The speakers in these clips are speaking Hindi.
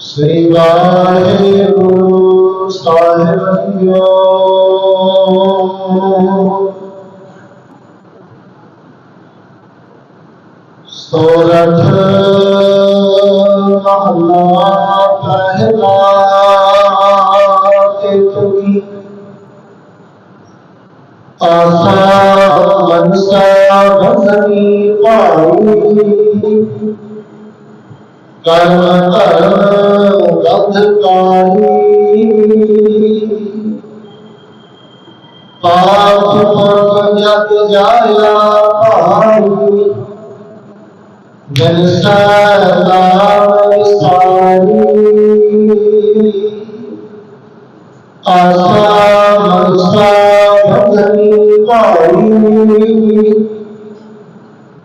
श्री वाहेगुरु साहेब सोरठ महला पहला की आशा ਆਸਾ ਮਨਸਾ ਭਸਮੀ ਭਾਈ ਕਰਮ ਧਰਮ ਗੰਧ ਕਾਈ ਪਾਪ ਪੁਰਖ ਜਗ ਜਾਇਆ ਭਾਈ ਜਨ ਸਦਾ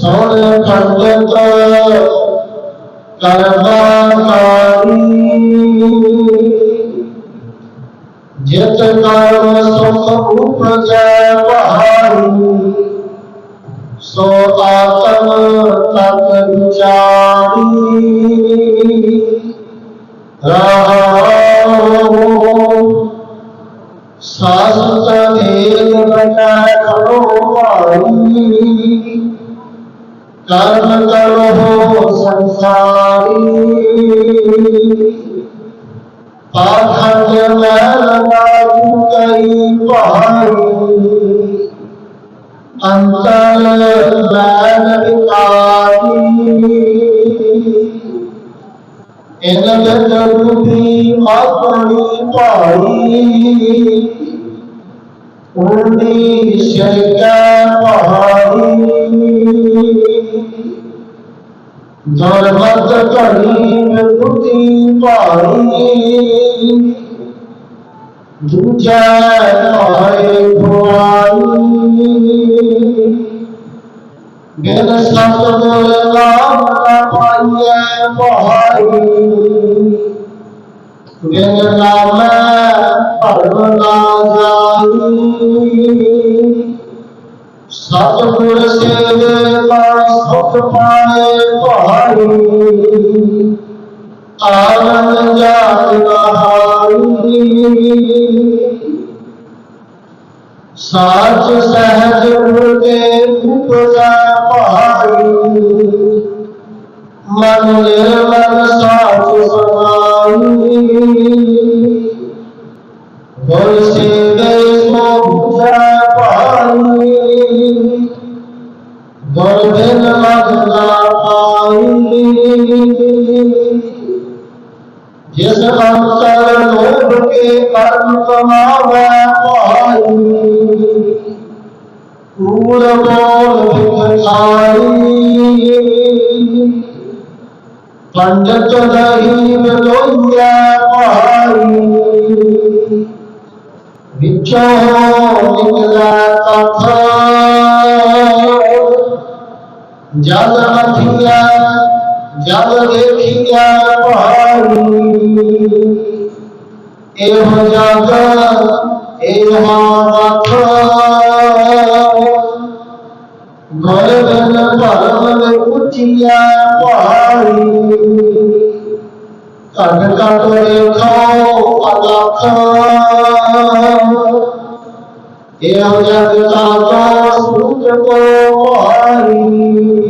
ਸੁਣ ਖੰਡਤ ਕਰਮਾਕਾਰੀ ਜਿਤ ਕਰਮ ਸੁਖ ਉਪਜੈ ਬਹਾਰੀ ਸੋ ਆਤਮ ਤਤ ਵਿਚਾਰੀ ਰਹਾਉ ਸਾਸਤ ਏਕ ਬਚੈ ਖੜੋ ਭਾਈ कर्म करो संसारी। पाखंड में पहाड़ी। अंतर इन ज़रूरी अपनी पाई उड़ी पहाड़ी। दरवाज़ा करीब कुटी पाई दूजा आए भुआई गिर सब पाइए बहाई गिर नाम परना जाई पाए पहाड़ी सहज उड़ते उपजा पहाड़ी। मन निर्मल जिस अंतर लोभ के कर्म कमावे क्रूर बोल भिखारी पंडित नहीं मिलोया पहाड़ी बिचो निकला जल मथिया जल देखिया पहाड़ी एह जग एह मथ गरबन परल उठिया पहाड़ी कट कट रेखो पदार्थ एह जग का सूत्र को पहाड़ी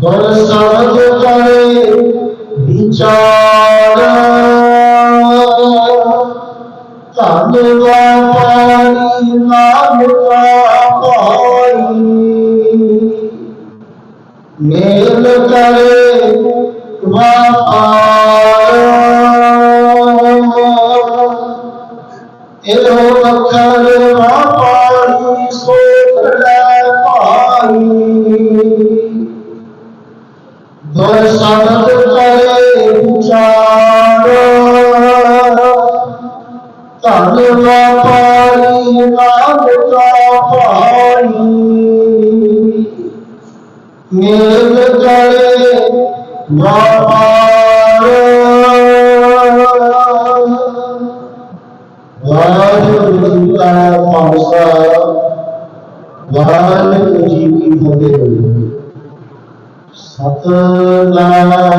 তোর সরজ করে বিচার চাঁদ পারি নাম পারি ਇਹੋ ਅੱਖਰ ਨਾ ਪਾਣੀ ਪਾਣੀ ਦੋਇ ਸਾਧਤ ਕਰੇ ਪੁਚਾਰ ਧਨ ਪਾਣੀ ਮੇਰੇ ਕਰੇ ਵਾਪਾਰੀ ਕਾ ਵਾਹਿਗੁਰੂ ਜੀ ਕੀ ਫਤਿਹ ਸਤਨਾਮ